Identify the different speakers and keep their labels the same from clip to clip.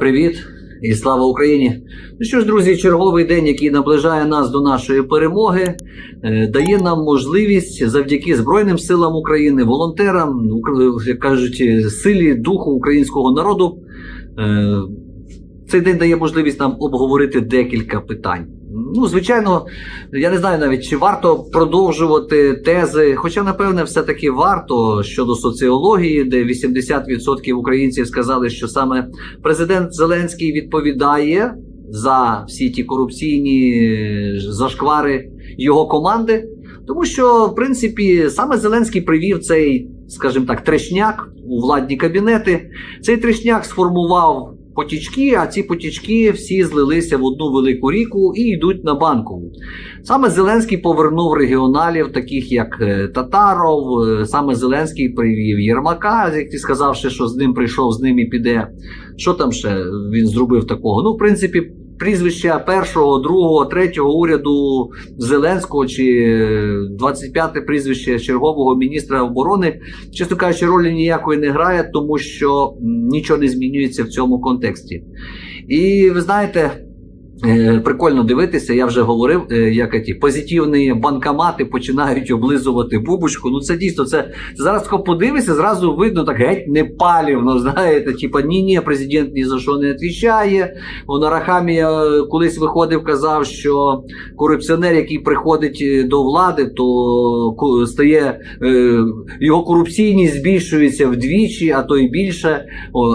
Speaker 1: Привіт і слава Україні! Ну що ж, друзі, черговий день, який наближає нас до нашої перемоги, е, дає нам можливість завдяки Збройним силам України, волонтерам, як кажуть, силі духу українського народу. е, Цей день дає можливість нам обговорити декілька питань. Ну, звичайно, я не знаю навіть, чи варто продовжувати тези, хоча, напевне, все-таки варто щодо соціології, де 80% українців сказали, що саме президент Зеленський відповідає за всі ті корупційні зашквари його команди. Тому що, в принципі, саме Зеленський привів цей, скажімо так, трешняк у владні кабінети. Цей трешняк сформував потічки, а ці потічки всі злилися в одну велику ріку і йдуть на банкову. Саме Зеленський повернув регіоналів, таких як е, Татаров. е, Саме Зеленський привів Єрмака, який сказавши, що з ним прийшов, з ним і піде. Що там ще він зробив такого? Ну, в принципі, прізвища першого, другого, третього уряду Зеленського чи е, 25-те прізвище чергового міністра оборони, чесно кажучи, ролі ніякої не грає, тому що нічого не змінюється в цьому контексті. І ви знаєте. Е, Прикольно дивитися, я вже говорив, е, як ті позитивні банкомати починають облизувати бубочку. Ну це дійсно це зараз тако подивишся, зразу видно так геть не палівно. Знаєте, типа ні, ні, президент ні за що не відповідає. Вона Рахамія е, колись виходив, казав, що корупціонер, який приходить до влади, то стає його корупційність збільшується вдвічі, а то й більше.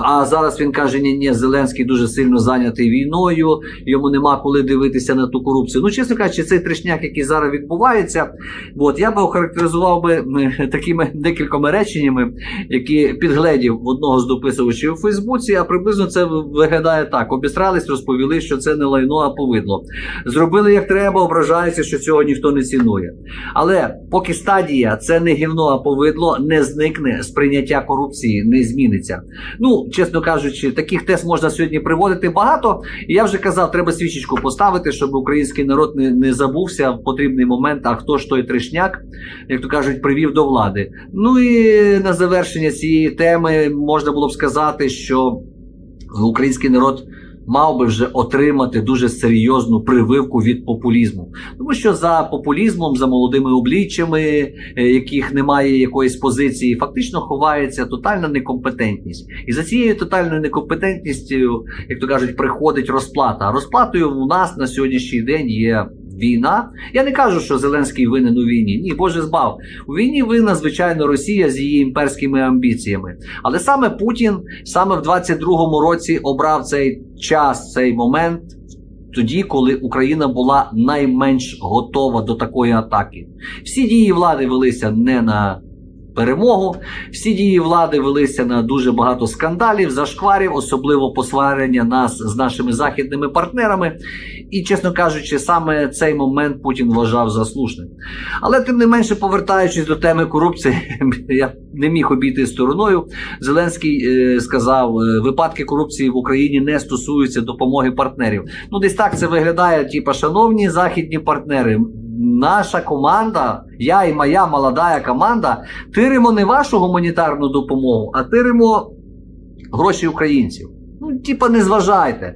Speaker 1: А зараз він каже: ні, ні, Зеленський дуже сильно зайнятий війною, йому нема коли дивитися на ту корупцію. Ну, чесно кажучи, цей трешняк, який зараз відбувається, от я би охарактеризував би такими декількома реченнями, які підгледів одного з дописувачів у Фейсбуці, а приблизно це виглядає так: обістрались, розповіли, що це не лайно, а повидло. Зробили як треба, ображаються, що цього ніхто не цінує. Але поки стадія це не гівно, а повидло, не зникне сприйняття корупції, не зміниться. Ну, чесно кажучи, таких тез можна сьогодні приводити багато. І я вже казав, треба свічечку поставити, щоб український народ не, не забувся в потрібний момент, а хто ж той трешняк, як то кажуть, привів до влади. Ну і на завершення цієї теми можна було б сказати, що український народ. Мав би вже отримати дуже серйозну прививку від популізму, тому що за популізмом, за молодими обличчями, е, яких немає якоїсь позиції, фактично ховається тотальна некомпетентність. І за цією тотальною некомпетентністю, як то кажуть, приходить розплата. А розплатою у нас на сьогоднішній день є війна. Я не кажу, що Зеленський винен у війні. Ні, Боже збав. У війні винна, звичайно, Росія з її імперськими амбіціями. Але саме Путін саме в 22-му році обрав цей час, цей момент. Тоді, коли Україна була найменш готова до такої атаки, всі дії влади велися не на перемогу, всі дії влади велися на дуже багато скандалів, зашкварів, особливо посварення нас з нашими західними партнерами. І, чесно кажучи, саме цей момент Путін вважав за слушним. Але тим не менше, повертаючись до теми корупції, я не міг обійти стороною. Зеленський е, сказав, е, випадки корупції в Україні не стосуються допомоги партнерів. Ну, десь так це виглядає. Типа, шановні західні партнери, наша команда, я і моя молода команда, тиримо не вашу гуманітарну допомогу, а тиримо гроші українців. Ну, типа, не зважайте.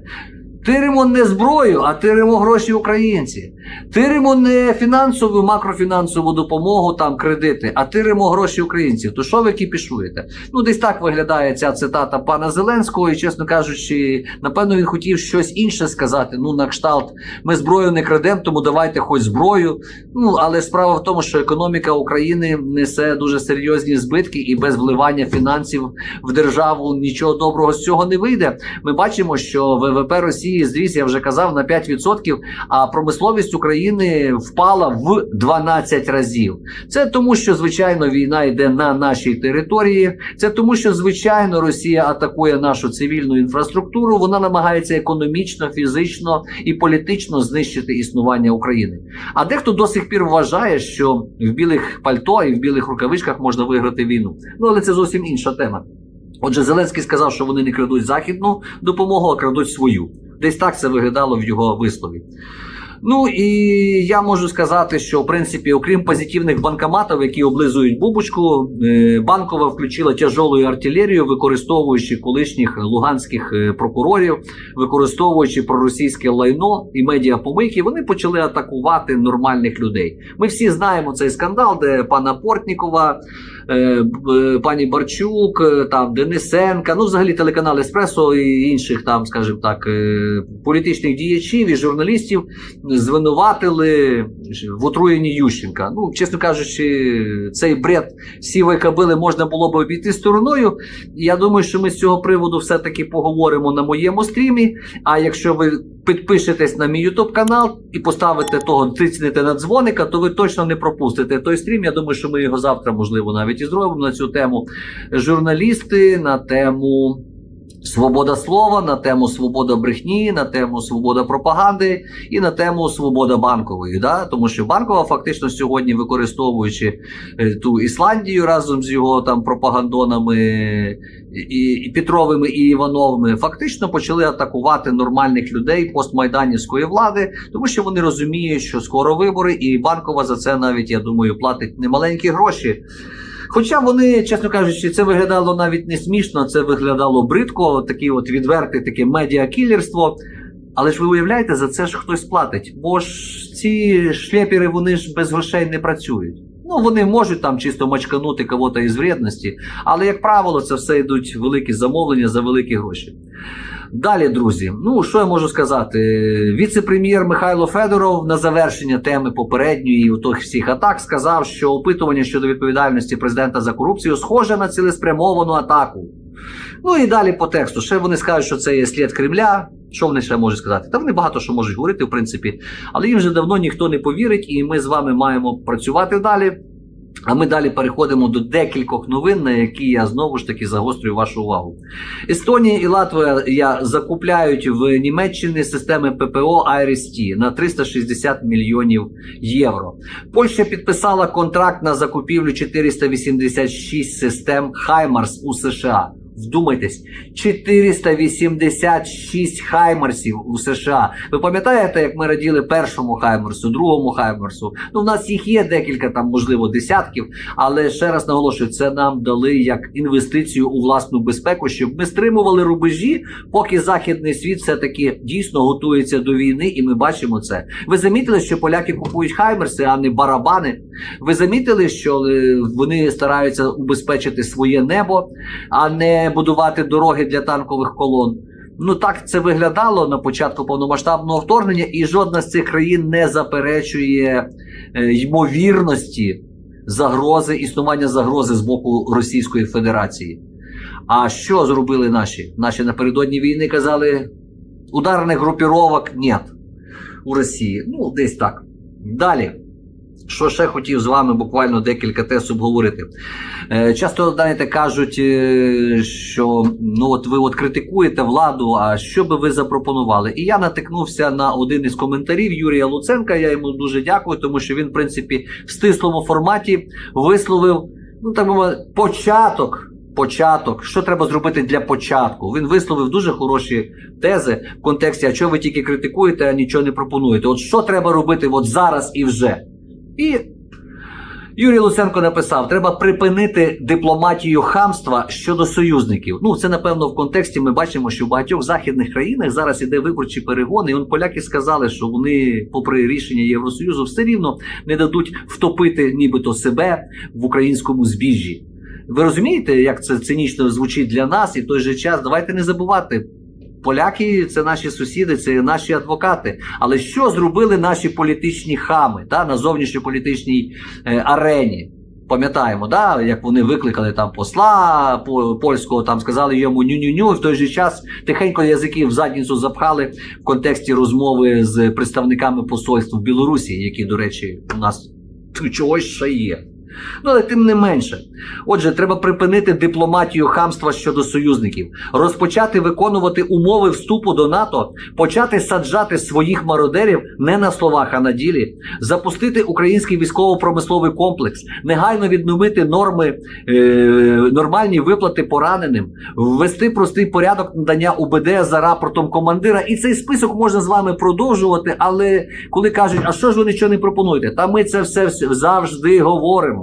Speaker 1: Тиримо не зброю, а тиримо гроші українці. Тиримо не фінансову, макрофінансову допомогу, там кредити, а тиримо гроші українців. То що ви кіпішуєте? Ну, десь так виглядає ця цитата пана Зеленського, і, чесно кажучи, напевно, він хотів щось інше сказати. Ну, на кшталт, ми зброю не крадемо, тому давайте хоч зброю. Ну, але справа в тому, що економіка України несе дуже серйозні збитки, і без вливання фінансів в державу нічого доброго з цього не вийде. Ми бачимо, що ВВП Росії зріс, я вже казав, на 5%, а промисловість України впала в 12 разів. Це тому, що звичайно війна йде на нашій території. Це тому, що звичайно Росія атакує нашу цивільну інфраструктуру. Вона намагається економічно, фізично і політично знищити існування України. А дехто до сих пір вважає, що в білих пальто і в білих рукавичках можна виграти війну. Ну але це зовсім інша тема. Отже, Зеленський сказав, що вони не крадуть західну допомогу, а крадуть свою. Десь так це виглядало в його вислові. Ну і я можу сказати, що в принципі, окрім позитивних банкоматів, які облизують бубочку, е, банкова включила тяжолу артилерію, використовуючи колишніх луганських е, прокурорів, використовуючи проросійське лайно і медіапомийки, вони почали атакувати нормальних людей. Ми всі знаємо цей скандал, де пана Портнікова, е, пані Барчук, там Денисенка, ну взагалі телеканал Еспресо і інших там, скажімо так, політичних діячів і журналістів звинуватили в отруєнні Ющенка. Ну, чесно кажучи, цей бред сівої кабили можна було б обійти стороною. Я думаю, що ми з цього приводу все-таки поговоримо на моєму стрімі. А якщо ви підпишетесь на мій YouTube канал і поставите того, тиснете на дзвоника, то ви точно не пропустите той стрім. Я думаю, що ми його завтра, можливо, навіть і зробимо на цю тему. Журналісти на тему. Свобода слова на тему свобода брехні, на тему свобода пропаганди і на тему свобода банкової. Да? Тому що банкова фактично сьогодні, використовуючи е, ту Ісландію разом з його там пропагандонами і, і Петровими і Івановими, фактично почали атакувати нормальних людей постмайданівської влади, тому що вони розуміють, що скоро вибори, і банкова за це навіть я думаю платить немаленькі гроші. Хоча вони, чесно кажучи, це виглядало навіть не смішно, це виглядало бридко, такі от відверте таке медіакілерство. Але ж ви уявляєте, за це ж хтось платить. Бо ж ці шлепери вони ж без грошей не працюють. Ну, вони можуть там чисто мачканути кого-то із вредності, але, як правило, це все йдуть великі замовлення за великі гроші. Далі, друзі, ну що я можу сказати? Віце-прем'єр Михайло Федоров на завершення теми попередньої у всіх атак сказав, що опитування щодо відповідальності президента за корупцію схоже на цілеспрямовану атаку. Ну і далі по тексту. Ще вони скажуть, що це є слід Кремля. Що вони ще можуть сказати? Та вони багато що можуть говорити, в принципі, але їм вже давно ніхто не повірить, і ми з вами маємо працювати далі. А ми далі переходимо до декількох новин, на які я знову ж таки загострюю вашу увагу. Естонія і Латвія закупляють в Німеччині системи ППО IRIS-T на 360 мільйонів євро. Польща підписала контракт на закупівлю 486 систем Хаймарс у США. Вдумайтесь, 486 хаймарсів у США. Ви пам'ятаєте, як ми раділи першому хаймерсу, другому хаймерсу? Ну, в нас їх є декілька, там, можливо, десятків, але ще раз наголошую, це нам дали як інвестицію у власну безпеку, щоб ми стримували рубежі, поки західний світ все-таки дійсно готується до війни, і ми бачимо це. Ви замітили, що поляки купують хаймерси, а не барабани. Ви замітили, що е, вони стараються убезпечити своє небо, а не будувати дороги для танкових колон. Ну так це виглядало на початку повномасштабного вторгнення, і жодна з цих країн не заперечує е, ймовірності загрози, існування загрози з боку Російської Федерації. А що зробили наші? Наші напередодні війни казали: ударних групіровок нет у Росії. Ну, десь так. Далі. Що ще хотів з вами буквально декілька тез обговорити. Е, часто, знаєте, кажуть, е, що ну от ви от критикуєте владу, а що би ви запропонували? І я натикнувся на один із коментарів Юрія Луценка. Я йому дуже дякую, тому що він, в принципі, в стислому форматі висловив, ну так мовити, початок. Початок, що треба зробити для початку? Він висловив дуже хороші тези в контексті, а чого ви тільки критикуєте, а нічого не пропонуєте. От що треба робити от зараз і вже? І Юрій Луценко написав: треба припинити дипломатію хамства щодо союзників. Ну, це напевно в контексті. Ми бачимо, що в багатьох західних країнах зараз іде виборчі перегони. І он поляки сказали, що вони, попри рішення Євросоюзу, все рівно не дадуть втопити нібито себе в українському збіжжі. Ви розумієте, як це цинічно звучить для нас, і в той же час давайте не забувати. Поляки це наші сусіди, це наші адвокати. Але що зробили наші політичні хами да, на зовнішньополітичній е, арені? Пам'ятаємо, да, як вони викликали там посла по- польського, там сказали йому ню-ню-ню, в той же час тихенько язики в задницю запхали в контексті розмови з представниками посольств в Білорусі, які, до речі, у нас чогось ще є. Ну але тим не менше. Отже, треба припинити дипломатію хамства щодо союзників, розпочати виконувати умови вступу до НАТО, почати саджати своїх мародерів не на словах, а на ділі, запустити український військово-промисловий комплекс, негайно відновити норми, е, нормальні виплати пораненим, ввести простий порядок надання УБД за рапортом командира. І цей список можна з вами продовжувати. Але коли кажуть, а що ж ви нічого не пропонуєте? Та ми це все завжди говоримо.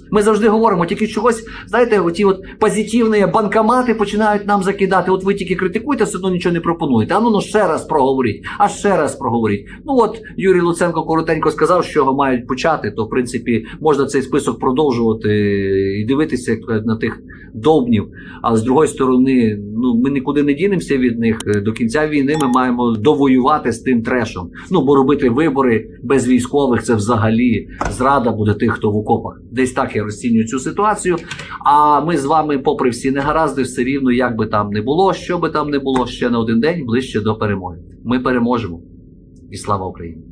Speaker 1: Ми завжди говоримо, тільки чогось, знаєте, оті от позитивні банкомати починають нам закидати. От ви тільки критикуєте, все одно нічого не пропонуєте. А ну, ну ще раз проговоріть, а ще раз проговоріть. Ну от Юрій Луценко коротенько сказав, що його мають почати, то в принципі можна цей список продовжувати і дивитися на тих довбнів. А з другої сторони, ну ми нікуди не дінемося від них. До кінця війни ми маємо довоювати з тим трешом. Ну бо робити вибори без військових це взагалі зрада буде тих, хто в окопах. Десь так я цю ситуацію. А ми з вами, попри всі негаразди, все рівно, як би там не було, що би там не було, ще на один день ближче до перемоги. Ми переможемо. І слава Україні!